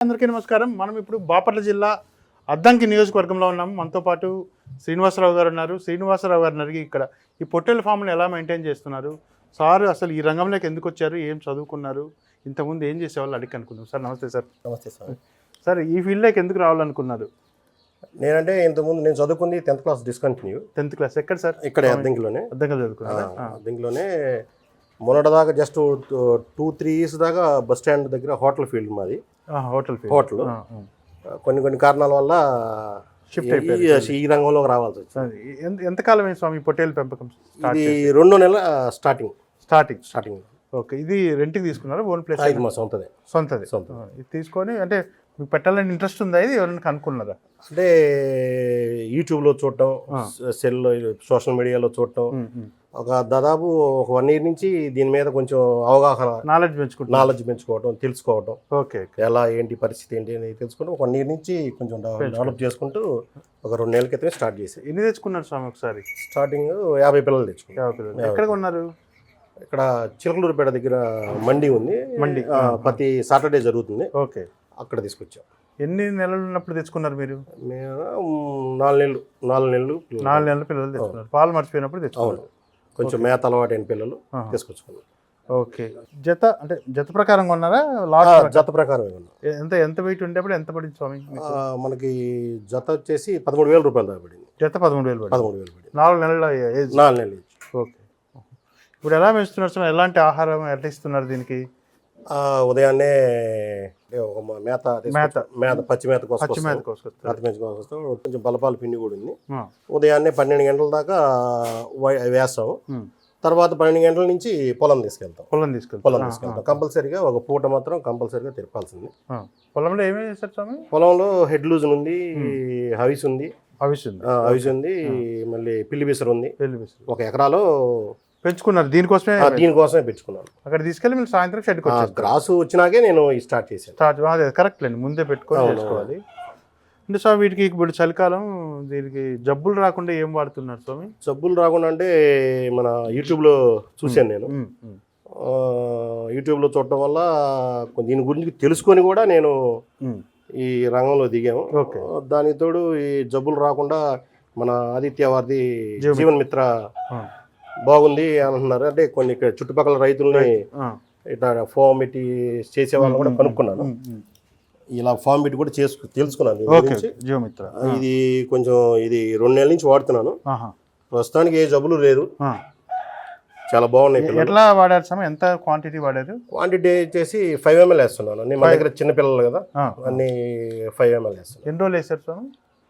అందరికీ నమస్కారం. మనం ఇప్పుడు బాపట్ల జిల్లా అద్దంకి నియోజకవర్గంలో ఉన్నాము మనతో పాటు శ్రీనివాసరావు గారు ఉన్నారు. శ్రీనివాసరావు గారిని అడిగి ఇక్కడ ఈ పొట్టెల ఫామ్ని ఎలా మెయింటైన్ చేస్తున్నారు? సార్ అసలు ఈ రంగంలోకి ఎందుకు వచ్చారు? ఏం చదువుకున్నారు? ఇంతకుముందు ఏం చేసేవాళ్ళు? అడిగి అనుకున్నాం సార్ నమస్తే సార్. నమస్తే సార్. సార్ ఈ ఫీల్డ్లోకి ఎందుకు రావాలనుకున్నారు? నేనంటే ఇంతకుముందు నేను చదువుకుంది tenth class discontinue tenth class. ఎక్కడ సార్? ఇక్కడ అద్దంకిలోనే. అద్దంగా చదువుకున్నారా? ఆ, అద్దంకిలోనే మొన్నటిదాకా జస్ట్ టూ త్రీ ఇయర్స్ దాకా బస్ స్టాండ్ దగ్గర హోటల్ ఫీల్డ్ మాది. Hotel hotel. కొన్ని కొన్ని కారణాల వల్ల ఈ- అయిపోయారు. ఈ రంగంలోకి రావాల్సి వచ్చింది. ఎంతకాలం అయింది స్వామి పొట్టేలు పెంపకం ఇది రెండో నెల స్టార్టింగ్ స్టార్టింగ్ స్టార్టింగ్ ఓకే ఇది రెంట్కి తీసుకున్నారా? ఓన్ ప్లేస్ ఇది మా సొంతదే. సొంతది. ఇది తీసుకొని అంటే మీకు పెట్టాలని ఇంట్రెస్ట్ ఉందా? ఇది ఎవరైనా కనుక్కున్నారా? అంటే యూట్యూబ్లో చూడటం. సెల్లో సోషల్ మీడియాలో చూడటం. ఒక దాదాపు ఒక వన్ ఇయర్ నుంచి దీని మీద కొంచెం అవగాహన నాలెడ్జ్ పెంచుకుంటున్నా నాలెడ్జ్ పెంచుకోవటం తెలుసుకోవటం. ఓకే ఎలా ఏంటి పరిస్థితి ఏంటి అని తెలుసుకుంటూ ఒక వన్ ఇయర్ నుంచి కొంచెం డెవ- డెవలప్ చేసుకుంటూ ఒక రెండు నెలల క్రితమే స్టార్ట్ చేసాయి ఎన్ని తెచ్చుకున్నారు స్వామి ఒకసారి? స్టార్టింగ్ యాభై పిల్లలు తెచ్చుకున్నాం. యాభై పిల్లలు. ఎక్కడ కొన్నారు ఇక్కడ చిలకలూరుపేట దగ్గర మండి ఉంది. మండి. ప్రతి సాటర్డే జరుగుతుంది. ఓకే. అక్కడ తీసుకొచ్చాం. ఎన్ని నెలలు ఉన్నప్పుడు తెచ్చుకున్నారు మీరు? నాలుగు నెలలు నాలుగు నెలలు. నాలుగు నెలల పిల్లలు తెచ్చుకున్నారు. పాలు మర్చిపోయినప్పుడు తెచ్చుకున్నారు. కొంచెం మేత అలవాటైన పిల్లలు. తీసుకొచ్చుకున్నాం ఓకే. జత అంటే జత ప్రకారం కొన్నారా ఆ, లాట్ జత ప్రకారం ఎంత ఎంత వెయిట్ ఉండేప్పుడు ఎంత పడింది స్వామి మనకి జత వచ్చేసి పదమూడు వేల రూపాయలు దాకా పడింది. జత పదమూడు వేలు పడింది. పదమూడు వేలు పడింది. నాలుగు నెలల నాలుగు నెలలు. ఓకే. ఇప్పుడు ఎలా పెంచుతున్నారు స్వామి? ఎలాంటి ఆహారం ఎట్లా ఇస్తున్నారు దీనికి? ఉదయాన్నే ఒక మేత మేత. మేత పచ్చి మేత కోసం పచ్చి మేత కోసుకొస్తారు మేత కోసం వస్తాం. కొంచెం బలపాల పిండి కూడా ఉంది. ఉదయాన్నే పన్నెండు గంటల దాకా వేస్తాం. తర్వాత పన్నెండు గంటల నుంచి పొలం తీసుకెళ్తాం పొలం తీసుకెళ్తారు పొలం తీసుకెళ్తాం కంపల్సరీగా ఒక పూట మాత్రం కంపల్సరీగా తిరపాల్సింది. పొలంలో ఏమేమి చేస్తారు స్వామి? పొలంలో హెడ్ లూజ్ ఉంది హవిస్ ఉంది. అవిస్తుంది ఆ, హవిస్ ఉంది మళ్ళీ పిల్లి బిసరు ఉంది. ఒక ఎకరాలో పెంచుకున్నారు. దీనికోసమే దీనికోసమే పెట్టుకున్నాను అక్కడ తీసుకెళ్ళి మీరు సాయంత్రం వచ్చేస్తారు గ్రాసు వచ్చినాకే నేను స్టార్ట్ చేశాను. స్టార్ట్ అదే కరెక్ట్ లేండి. ముందే పెట్టుకొని. చేసుకోవాలి. అంటే స్వామి వీటికి ఇప్పుడు చలికాలం దీనికి జబ్బులు రాకుండా ఏం వాడుతున్నారు స్వామి? జబ్బులు రాకుండా అంటే మన యూట్యూబ్లో చూశాను నేను. యూట్యూబ్లో చూడటం వల్ల దీని గురించి తెలుసుకొని కూడా నేను. ఈ రంగంలో దిగాము. ఓకే. దానికి తోడు ఈ జబ్బులు రాకుండా మన ఆదిత్య వారిది జీవన్ మిత్ర బాగుంది అని అంటున్నారు. అంటే కొన్ని ఇక్కడ చుట్టుపక్కల రైతుల్ని. ఇట్లా ఫామ్ పెట్టి చేసే వాళ్ళని కూడా కనుక్కున్నాను. ఇలా ఫామ్ పెట్టి కూడా చేసుకు తెలుసుకున్నాను ఇది కొంచెం ఇది రెండు నెలల నుంచి వాడుతున్నాను. ప్రస్తుతానికి ఏ జబ్బులు లేదు. చాలా బాగున్నాయి ఎట్లా వాడారు స్వామి ఎంత క్వాంటిటీ వాడారు? క్వాంటిటీ వచ్చేసి ఫైవ్ ఎంఎల్ వేస్తున్నాను. నేను మన దగ్గర చిన్న పిల్లలు కదా. అన్ని ఫైవ్ ఎంఎల్ వేస్తున్నాను. ఎన్ని రోజులు వేసారు స్వామి?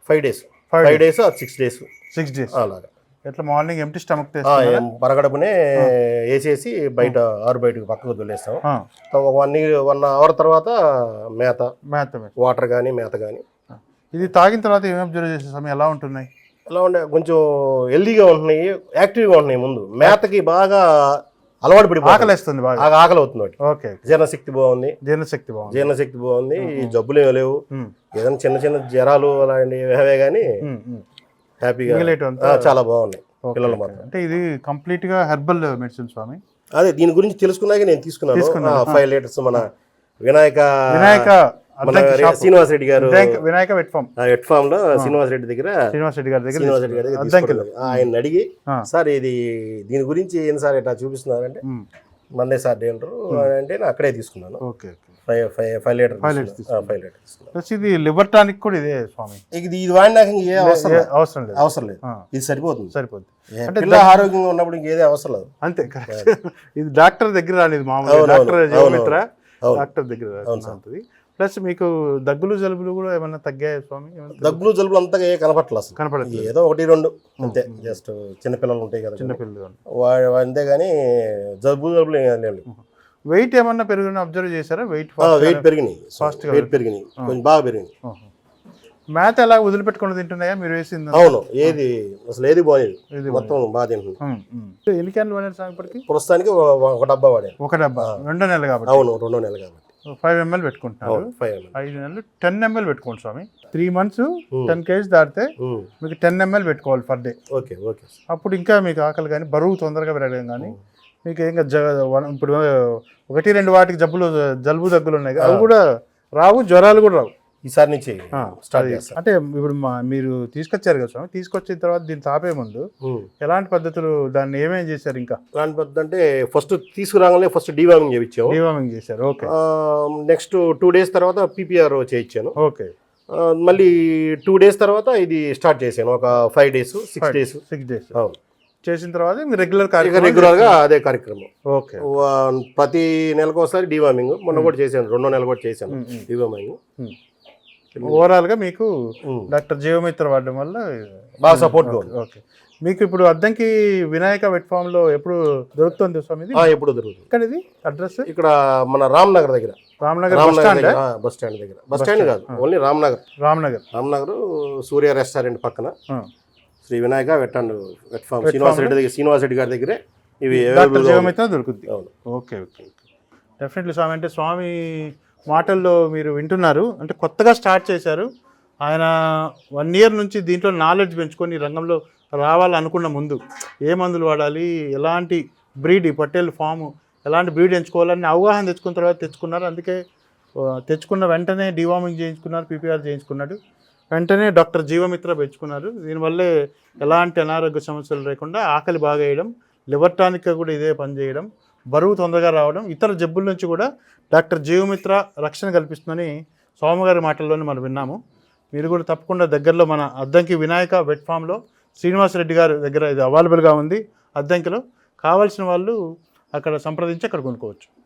Five days five days six days six days అలాగా. ఎట్లా మార్నింగ్ ఎంటీ స్టమక్ పరగడపునే వేసేసి బయట ఆరు బయటకు పక్కకు వదిలేస్తాం. వన్ వన్ అవర్ తర్వాత మేత. మేత. వాటర్ కానీ మేత కానీ ఇది తాగిన తర్వాత ఏమేమి అబ్జర్వ్ చేసే సమయం ఎలా ఉంటున్నాయి? ఎలా ఉండే కొంచెం హెల్దీగా ఉంటున్నాయి యాక్టివ్గా ఉంటున్నాయి ముందు. మేతకి బాగా అలవాటు పడిపోయి ఆకలేస్తుంది బాగా. ఆకలి అవుతుంది ఓకే జీర్ణశక్తి బాగుంది. జీర్ణశక్తి బాగుంది. జీర్ణశక్తి బాగుంది. జబ్బులు ఏమీ లేవు. ఏదైనా చిన్న చిన్న జ్వరాలు అలాంటివి అవే కానీ. హ్యాపీగా. చాలా బాగున్నాయి. పిల్లలు. మాత్రం. అంటే ఇది కంప్లీట్గా హెర్బల్ మెడిసిన్ స్వామి. అదే దీని గురించి తెలుసుకున్నాక నేను తీసుకున్నాను. ఫైవ్ లీటర్స్ మన వినాయక వినాయక. శ్రీనివాస్ రెడ్డి గారు వినాయక వెట్ ఫామ్ ఆ హెడ్ ఫామ్లో శ్రీనివాస్ రెడ్డి దగ్గర శ్రీనివాస్ రెడ్డి గారి దగ్గర శ్రీనివాస్ రెడ్డి గారి దగ్గర. ఆయన అడిగి. సార్ ఇది దీని గురించి ఏంటి సార్ ఇట్లా చూపిస్తున్నారంటే మందే సార్ డేంటరు అంటే నేను అక్కడే తీసుకున్నాను. Okay okay. Five five five liter Five liters five liter తీసుకున్నాను ప్లస్ ఇది లివర్ టానిక్ కూడా ఇదే స్వామి. ఇది ఇది వాడినాక ఏ అవసరం లేదు. అవసరం లేదు. అవసరం లేదు. ఇది సరిపోతుంది. సరిపోద్ది. ఏ అంటే పిల్ల ఆరోగ్యంగా ఉన్నప్పుడు ఇంకేదే అవసరం లేదు. అంతే కరెక్ట్ ఇది డాక్టర్ దగ్గర రానిది మామూలు డాక్టర్ జీవమిత్ర. డాక్టర్ దగ్గర ప్లస్ మీకు దగ్గులు జలుబులు కూడా ఏమన్నా తగ్గాయి స్వామి? దగ్గులు జలుబులు అంతగా ఏ కనపట్లేదు అసలు. కనపడట్లేదు. ఏదో ఒకటి రెండు అంతే. జస్ట్ చిన్న పిల్లలు ఉంటాయి కదా. చిన్నపిల్లలు అంతే కానీ జబ్బు జబ్బులు ఏం లేవు వెయిట్ ఏమన్నా పెరుగున అబ్జర్వ్ చేశారా? వెయిట్ వెయిట్ పెరిగినాయి. గా వెయిట్ పెరిగినాయి. కొంచెం బాగా పెరిగినాయి. మ్యాథ్ ఎలా వదిలిపెట్టుకుని తింటున్నాయా? మీరు వేసింది అవును ఏది అసలు ఏది బాగాలేదు మొత్తం బాగా ఉమ్. ఎన్ని క్యాన్లు వాడారు సార్ ఇప్పటికి? ప్రస్తుతానికి ఒక- డబ్బా వాడాను ఒక డబ్బా. రెండో నెలలు కాబట్టి. అవును రెండో నెలలు కాబట్టి. ఫైవ్ ఎంఎల్ పెట్టుకుంటున్నారు. ఫైవ్ ఐదు నెలలు టెన్ ఎంఎల్ పెట్టుకోండి స్వామి. త్రీ మంత్స్ టెన్ కేజీ దాటితే మీకు టెన్ ఎంఎల్ పెట్టుకోవాలి పర్ డే ఓకే ఓకే. అప్పుడు ఇంకా మీకు ఆకలి కానీ బరువు తొందరగా పెరగడం కానీ మీకు ఇంకా జ ఇప్పుడు ఒకటి రెండు వాటికి జబ్బులు జలుబు దగ్గులు ఉన్నాయి. అవి కూడా రావు జ్వరాలు కూడా రావు. ఈసారి నుంచి స్టార్ట్ అది. చేస్తాం. అంటే ఇప్పుడు మా మీరు తీసుకొచ్చారు కదా స్వామి తీసుకొచ్చిన తర్వాత దీన్ని తాపే ముందు. ఎలాంటి పద్ధతులు దాన్ని ఏమేం చేశారు ఇంకా? దాని పెద్ద అంటే ఫస్ట్ తీసుకురాగానే ఫస్ట్ డీవార్మింగ్ చేయించాము. డివామింగ్ చేశారు ఓకే. నెక్స్ట్ టూ డేస్ తర్వాత పీపీఆర్ చేయించాను. ఓకే. మళ్ళీ టూ డేస్ తర్వాత ఇది స్టార్ట్ చేశాను ఒక five days six days. Six days. అవును. చేసిన తర్వాత మీరు రెగ్యులర్ కార్యక్రమం రెగ్యులర్గా అదే కార్యక్రమం. ఓకే. ప్రతి నెలకు ఒకసారి డీవార్మింగ్. మొన్న కూడా చేశాను రెండో నెల కూడా చేశాను ఉమ్, ఉమ్. డీవార్మింగ్. ఓవరాల్గా మీకు. డాక్టర్ జీవమిత్ర వాడడం వల్ల బాగా సపోర్ట్గా ఉంది. ఓకే మీకు ఇప్పుడు అద్దంకి వినాయక వెట్ ఫామ్లో ఎప్పుడు దొరుకుతుంది స్వామి ఎప్పుడు దొరుకుతుంది. ఇక్కడ ఇది? అడ్రస్ ఇక్కడ మన రామ్ నగర్ దగ్గర. Ramnagar bus stand? దగ్గర బస్ స్టాండ్ దగ్గర. బస్ స్టాండ్ కాదు ఓన్లీ రామ్ నగర్ రామ్నగర్ రామ్ నగర్ సూర్య రెస్టారెంట్ పక్కన. Shri Vinayaka vet and vet farm Srinivas Reddy దగ్గర శ్రీనివాస్ రెడ్డి గారి దగ్గరే ఇవి. జీవమిత్ర దొరుకుతుంది అవును. Okay okay. డెఫినెట్లీ స్వామి అంటే స్వామి మాటల్లో మీరు వింటున్నారు. అంటే కొత్తగా స్టార్ట్ చేశారు. ఆయన వన్ ఇయర్ నుంచి దీంట్లో నాలెడ్జ్ పెంచుకొని రంగంలో రావాలనుకున్న ముందు ఏ మందులు వాడాలి ఎలాంటి బ్రీడ్ ఈ పట్టేలు ఫాము ఎలాంటి బ్రీడ్ ఎంచుకోవాలని అవగాహన తెచ్చుకున్న తర్వాత తెచ్చుకున్నారు. అందుకే తెచ్చుకున్న వెంటనే డివార్మింగ్ చేయించుకున్నారు పీపీఆర్ చేయించుకున్నాడు. వెంటనే డాక్టర్ జీవమిత్ర పెంచుకున్నారు. దీనివల్లే ఎలాంటి అనారోగ్య సమస్యలు లేకుండా ఆకలి బాగా వేయడం లివర్ టానిక్ కూడా ఇదే పనిచేయడం బరువు తొందరగా రావడం ఇతర జబ్బుల నుంచి కూడా డాక్టర్ జీవమిత్ర రక్షణ కల్పిస్తుందని సోమగారి మాటల్లోనే మనం విన్నాము. మీరు కూడా తప్పకుండా దగ్గరలో మన అద్దంకి వినాయక వెట్ ఫామ్లో శ్రీనివాసరెడ్డి గారి దగ్గర ఇది అవైలబుల్గా ఉంది అద్దంకిలో. కావాల్సిన వాళ్ళు అక్కడ సంప్రదించి అక్కడ కొనుక్కోవచ్చు.